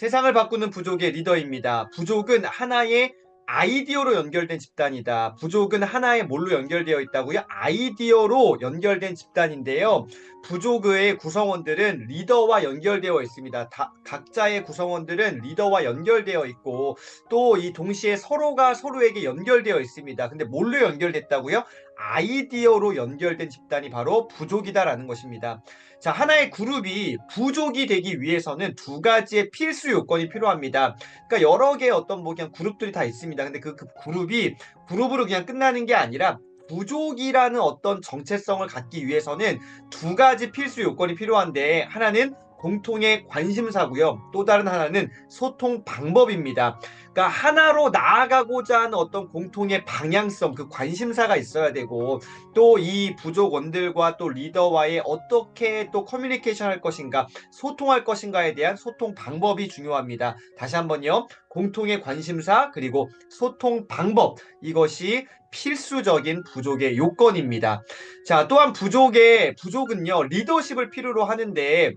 세상을 바꾸는 부족의 리더입니다. 부족은 하나의 아이디어로 연결된 집단이다. 부족은 하나의 뭘로 연결되어 있다고요? 아이디어로 연결된 집단인데요. 부족의 구성원들은 리더와 연결되어 있습니다. 다, 각자의 구성원들은 리더와 연결되어 있고 또 이 동시에 서로가 서로에게 연결되어 있습니다. 근데 뭘로 연결됐다고요? 아이디어로 연결된 집단이 바로 부족이다라는 것입니다. 자, 하나의 그룹이 부족이 되기 위해서는 두 가지의 필수 요건이 필요합니다. 그러니까 여러 개의 어떤 뭐 그냥 그룹들이 다 있습니다. 근데 그, 그 그룹이 그룹으로 그냥 끝나는 게 아니라 부족이라는 어떤 정체성을 갖기 위해서는 두 가지 필수 요건이 필요한데 하나는 공통의 관심사고요. 또 다른 하나는 소통 방법입니다. 그러니까 하나로 나아가고자 하는 어떤 공통의 방향성, 그 관심사가 있어야 되고 또 이 부족원들과 또 리더와의 어떻게 또 커뮤니케이션 할 것인가, 소통할 것인가에 대한 소통 방법이 중요합니다. 다시 한번요. 공통의 관심사 그리고 소통 방법 이것이 필수적인 부족의 요건입니다. 자, 또한 부족의 부족은요. 리더십을 필요로 하는데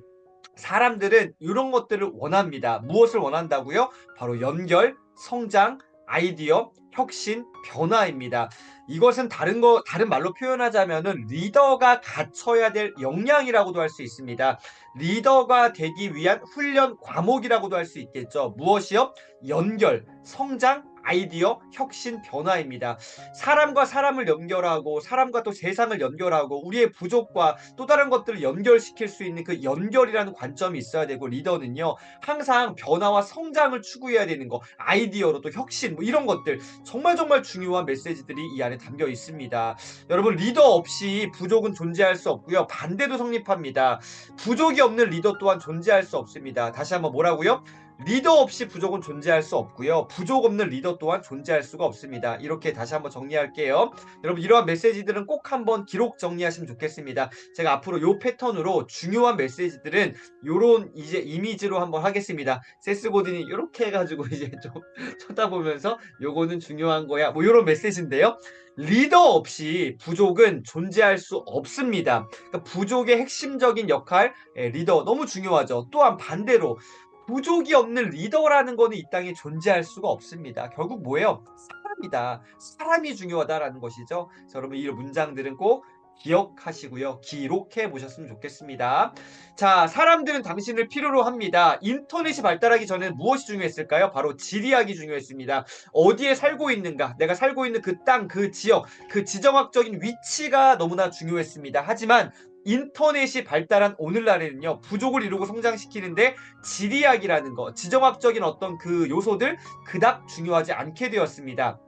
사람들은 이런 것들을 원합니다. 무엇을 원한다고요? 바로 연결, 성장, 아이디어, 혁신, 변화입니다. 이것은 다른 거 다른 말로 표현하자면은 리더가 갖춰야 될 역량이라고도 할 수 있습니다. 리더가 되기 위한 훈련 과목이라고도 할 수 있겠죠. 무엇이요? 연결, 성장, 아이디어, 혁신, 변화입니다. 사람과 사람을 연결하고 사람과 또 세상을 연결하고 우리의 부족과 또 다른 것들을 연결시킬 수 있는 그 연결이라는 관점이 있어야 되고 리더는요. 항상 변화와 성장을 추구해야 되는 거. 아이디어로 또 혁신 뭐 이런 것들 정말 정말 중요한 메시지들이 이 안에 담겨 있습니다. 여러분 리더 없이 부족은 존재할 수 없고요. 반대도 성립합니다. 부족이 없는 리더 또한 존재할 수 없습니다. 다시 한번 뭐라고요? 리더 없이 부족은 존재할 수 없고요. 부족 없는 리더 또한 존재할 수가 없습니다. 이렇게 다시 한번 정리할게요. 여러분 이러한 메시지들은 꼭 한번 기록 정리하시면 좋겠습니다. 제가 앞으로 요 패턴으로 중요한 메시지들은 요런 이제 이미지로 한번 하겠습니다. 세스 고든이 이렇게 해가지고 이제 좀 쳐다보면서 요거는 중요한 거야. 뭐 요런 메시지인데요. 리더 없이 부족은 존재할 수 없습니다. 그러니까 부족의 핵심적인 역할, 예, 리더 너무 중요하죠. 또한 반대로 부족이 없는 리더라는 거는 이 땅에 존재할 수가 없습니다. 결국 뭐예요? 사람이다. 사람이 중요하다라는 것이죠. 자, 여러분 이 문장들은 꼭 기억하시고요. 기록해 보셨으면 좋겠습니다. 자, 사람들은 당신을 필요로 합니다. 인터넷이 발달하기 전에 무엇이 중요했을까요? 바로 지리학이 중요했습니다. 어디에 살고 있는가? 내가 살고 있는 그 땅, 그 지역, 그 지정학적인 위치가 너무나 중요했습니다. 하지만 인터넷이 발달한 오늘날에는요 부족을 이루고 성장시키는데 지리학이라는 거 지정학적인 어떤 그 요소들 그닥 중요하지 않게 되었습니다.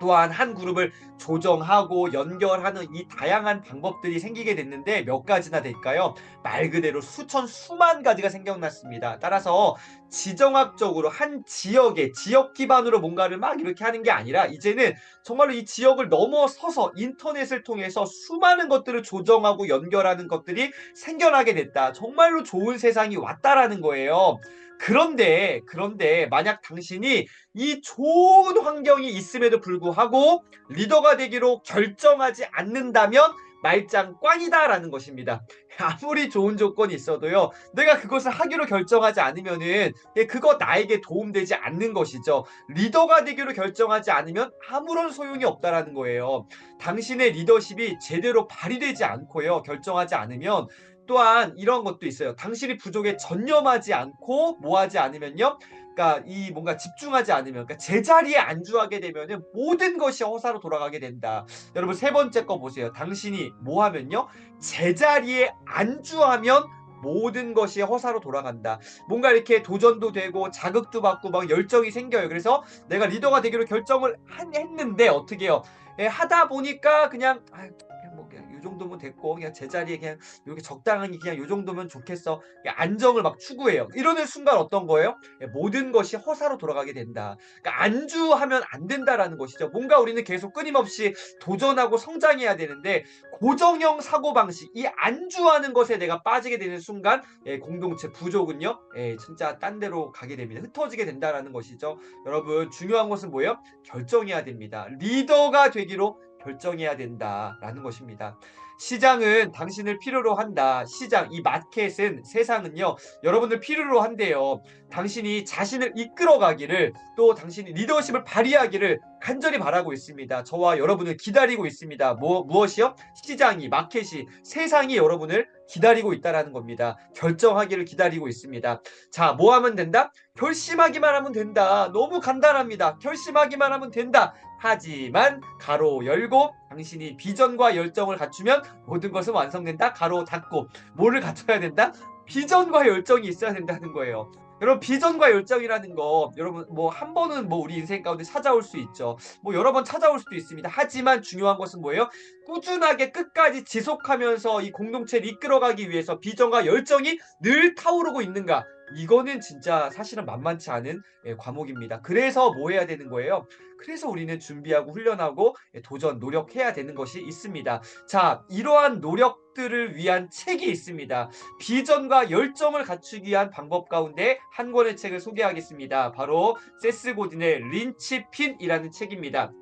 또한 한 그룹을 조정하고 연결하는 이 다양한 방법들이 생기게 됐는데 몇 가지나 될까요? 말 그대로 수천 수만 가지가 생겨났습니다. 따라서 지정학적으로 한 지역의 지역 기반으로 뭔가를 막 이렇게 하는 게 아니라 이제는 정말로 이 지역을 넘어서서 인터넷을 통해서 수많은 것들을 조정하고 연결하는 것들이 생겨나게 됐다. 정말로 좋은 세상이 왔다라는 거예요. 그런데 그런데 만약 당신이 이 좋은 환경이 있음에도 불구하고 리더가 되기로 결정하지 않는다면 말짱 꽝이다라는 것입니다. 아무리 좋은 조건이 있어도요, 내가 그것을 하기로 결정하지 않으면은 예, 그거 나에게 도움되지 않는 것이죠. 리더가 되기로 결정하지 않으면 아무런 소용이 없다라는 거예요. 당신의 리더십이 제대로 발휘되지 않고요, 결정하지 않으면 또한 이런 것도 있어요. 당신이 부족에 전념하지 않고 뭐하지 않으면요. 그러니까 이 뭔가 집중하지 않으면 그러니까 제자리에 안주하게 되면은 모든 것이 허사로 돌아가게 된다. 여러분 세 번째 거 보세요. 당신이 뭐 하면요? 제자리에 안주하면 모든 것이 허사로 돌아간다. 뭔가 이렇게 도전도 되고 자극도 받고 막 열정이 생겨요. 그래서 내가 리더가 되기로 결정을 했는데 어떻게 해요? 예, 하다 보니까 그냥 아, 요 정도면 됐고 그냥 제자리에 그냥 이렇게 적당하게 그냥 요 정도면 좋겠어. 안정을 막 추구해요. 이러는 순간 어떤 거예요? 예, 모든 것이 허사로 돌아가게 된다. 그러니까 안주하면 안 된다라는 것이죠. 뭔가 우리는 계속 끊임없이 도전하고 성장해야 되는데 고정형 사고 방식, 이 안주하는 것에 내가 빠지게 되는 순간 예, 공동체 부족은요, 예, 진짜 딴 데로 가게 됩니다. 흩어지게 된다라는 것이죠. 여러분 중요한 것은 뭐예요? 결정해야 됩니다. 리더가 되기로 결정해야 된다라는 것입니다. 시장은 당신을 필요로 한다. 시장, 이 마켓은 세상은요, 여러분을 필요로 한대요. 당신이 자신을 이끌어가기를 또 당신이 리더십을 발휘하기를 간절히 바라고 있습니다. 저와 여러분을 기다리고 있습니다. 뭐, 무엇이요? 시장이, 마켓이, 세상이 여러분을 기다리고 있다라는 겁니다. 결정하기를 기다리고 있습니다. 자, 뭐 하면 된다? 결심하기만 하면 된다. 너무 간단합니다. 결심하기만 하면 된다. 하지만 가로 열고 당신이 비전과 열정을 갖추면 모든 것은 완성된다. 가로 닫고 뭐를 갖춰야 된다? 비전과 열정이 있어야 된다는 거예요. 여러분 비전과 열정이라는 거 여러분 뭐 한 번은 뭐 우리 인생 가운데 찾아올 수 있죠. 뭐 여러 번 찾아올 수도 있습니다. 하지만 중요한 것은 뭐예요? 꾸준하게 끝까지 지속하면서 이 공동체를 이끌어가기 위해서 비전과 열정이 늘 타오르고 있는가? 이거는 진짜 사실은 만만치 않은 예, 과목입니다. 그래서 뭐 해야 되는 거예요? 그래서 우리는 준비하고 훈련하고 예, 도전, 노력해야 되는 것이 있습니다. 자, 이러한 노력들을 위한 책이 있습니다. 비전과 열정을 갖추기 위한 방법 가운데 한 권의 책을 소개하겠습니다. 바로 세스 고딘의 린치핀이라는 책입니다.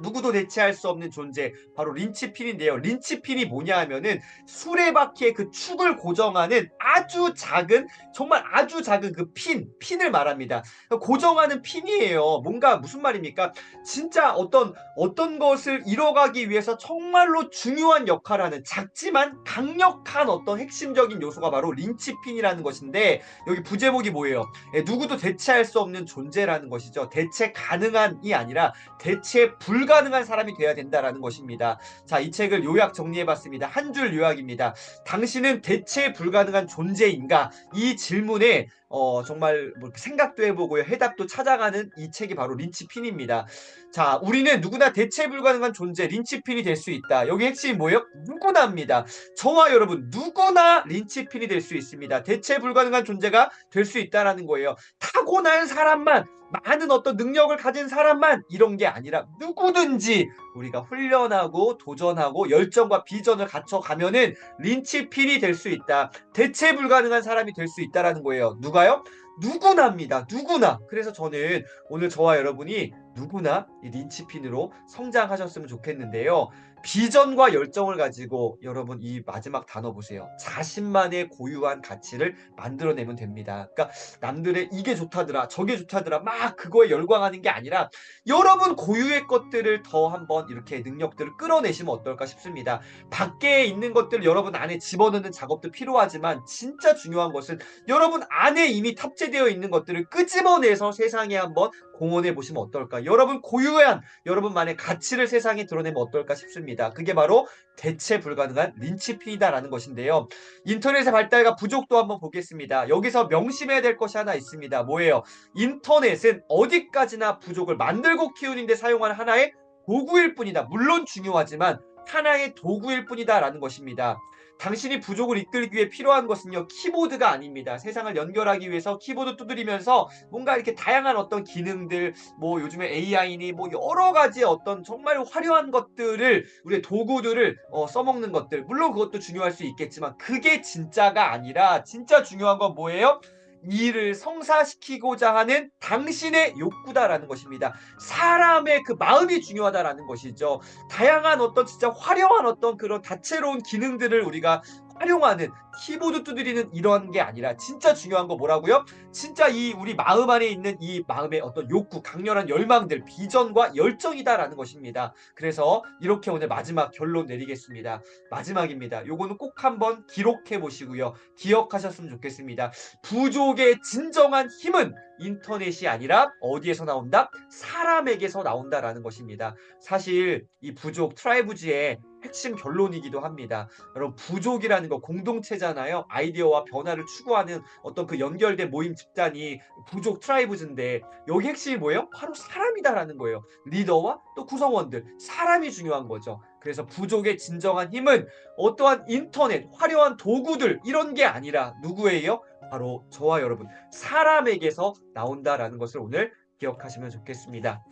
누구도 대체할 수 없는 존재 바로 린치핀인데요. 린치핀이 뭐냐 하면은 수레바퀴의 그 축을 고정하는 아주 작은 정말 아주 작은 그 핀, 핀을 말합니다. 고정하는 핀이에요. 뭔가 무슨 말입니까? 진짜 어떤 어떤 것을 이뤄가기 위해서 정말로 중요한 역할을 하는 작지만 강력한 어떤 핵심적인 요소가 바로 린치핀이라는 것인데 여기 부제목이 뭐예요? 예, 누구도 대체할 수 없는 존재라는 것이죠. 대체 가능한이 아니라 대체 불 가능한 사람이 돼야 된다라는 것입니다. 자, 이 책을 요약 정리해봤습니다. 한 줄 요약입니다. 당신은 대체 불가능한 존재인가? 이 질문에 어, 정말 뭐 생각도 해보고요. 해답도 찾아가는 이 책이 바로 린치핀입니다. 자, 우리는 누구나 대체 불가능한 존재, 린치핀이 될 수 있다. 여기 핵심이 뭐예요? 누구나입니다. 저와 여러분, 누구나 린치핀이 될 수 있습니다. 대체 불가능한 존재가 될 수 있다라는 거예요. 타고난 사람만, 많은 어떤 능력을 가진 사람만 이런 게 아니라 누구든지 우리가 훈련하고 도전하고 열정과 비전을 갖춰 가면은 린치핀이 될 수 있다. 대체 불가능한 사람이 될 수 있다라는 거예요. 누가 요? 누구나입니다. 누구나. 그래서 저는 오늘 저와 여러분이 누구나 이 린치핀으로 성장하셨으면 좋겠는데요. 비전과 열정을 가지고 여러분 이 마지막 단어 보세요. 자신만의 고유한 가치를 만들어내면 됩니다. 그러니까 남들의 이게 좋다더라, 저게 좋다더라, 막 그거에 열광하는 게 아니라 여러분 고유의 것들을 더 한번 이렇게 능력들을 끌어내시면 어떨까 싶습니다. 밖에 있는 것들을 여러분 안에 집어넣는 작업도 필요하지만 진짜 중요한 것은 여러분 안에 이미 탑재되어 있는 것들을 끄집어내서 세상에 한번 공헌해 보시면 어떨까? 여러분 고유한 여러분만의 가치를 세상에 드러내면 어떨까 싶습니다. 그게 바로 대체 불가능한 린치핀이다라는 것인데요. 인터넷의 발달과 부족도 한번 보겠습니다. 여기서 명심해야 될 것이 하나 있습니다. 뭐예요? 인터넷은 어디까지나 부족을 만들고 키우는데 사용하는 하나의 도구일 뿐이다. 물론 중요하지만 하나의 도구일 뿐이다라는 것입니다. 당신이 부족을 이끌기 위해 필요한 것은요, 키보드가 아닙니다. 세상을 연결하기 위해서 키보드 두드리면서 뭔가 이렇게 다양한 어떤 기능들, 뭐 요즘에 AI니 뭐 여러 가지 어떤 정말 화려한 것들을, 우리의 도구들을 어, 써먹는 것들. 물론 그것도 중요할 수 있겠지만, 그게 진짜가 아니라, 진짜 중요한 건 뭐예요? 이를 성사시키고자 하는 당신의 욕구다라는 것입니다. 사람의 그 마음이 중요하다라는 것이죠. 다양한 어떤 진짜 화려한 어떤 그런 다채로운 기능들을 우리가 활용하는 키보드 두드리는 이런 게 아니라 진짜 중요한 거 뭐라고요? 진짜 이 우리 마음 안에 있는 이 마음의 어떤 욕구, 강렬한 열망들, 비전과 열정이다라는 것입니다. 그래서 이렇게 오늘 마지막 결론 내리겠습니다. 마지막입니다. 요거는 꼭 한번 기록해 보시고요. 기억하셨으면 좋겠습니다. 부족의 진정한 힘은 인터넷이 아니라 어디에서 나온다? 사람에게서 나온다라는 것입니다. 사실 이 부족 트라이브즈의 핵심 결론이기도 합니다. 여러분 부족이라는 거 공동체잖아요. 아이디어와 변화를 추구하는 어떤 그 연결된 모임 집단이 부족 트라이브즈인데 여기 핵심이 뭐예요? 바로 사람이다라는 거예요. 리더와 또 구성원들 사람이 중요한 거죠. 그래서 부족의 진정한 힘은 어떠한 인터넷 화려한 도구들 이런 게 아니라 누구예요? 바로 저와 여러분 사람에게서 나온다라는 것을 오늘 기억하시면 좋겠습니다.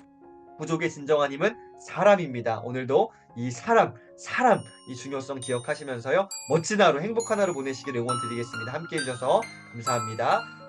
부족의 진정한 힘은 사람입니다. 오늘도 이 사람, 사람 이 중요성 기억하시면서요. 멋진 하루, 행복한 하루 보내시길 응원드리겠습니다. 함께 해 주셔서 감사합니다.